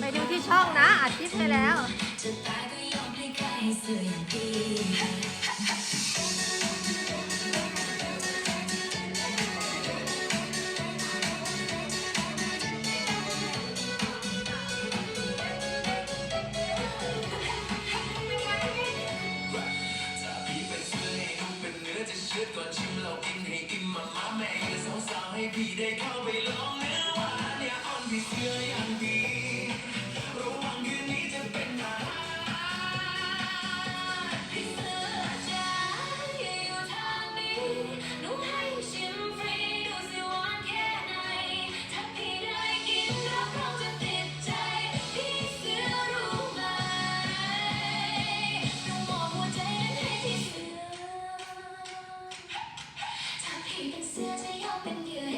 ไปดูที่ช่องนะอัดคลิปไปแล้วตยก็ให้ใครเพี่ได้เข้าไปลองเนื้อหวานอย่าอ่อนพี่เสื้ออย่างดีระวังคืนนี้จะเป็นหนาพี่เสือจ๋าอย่าอยู่ทางนี้หนูให้ชิมฟรีดูสิหวานแค่ไหน ถ้าพี่ได้กินรับรองจะติดใจ พี่เสือรู้ไหมหนูมอบหัวใจนั้นให้พี่เสือถ้าพี่เป็นเสือจะยอมเป็นเหยื่อ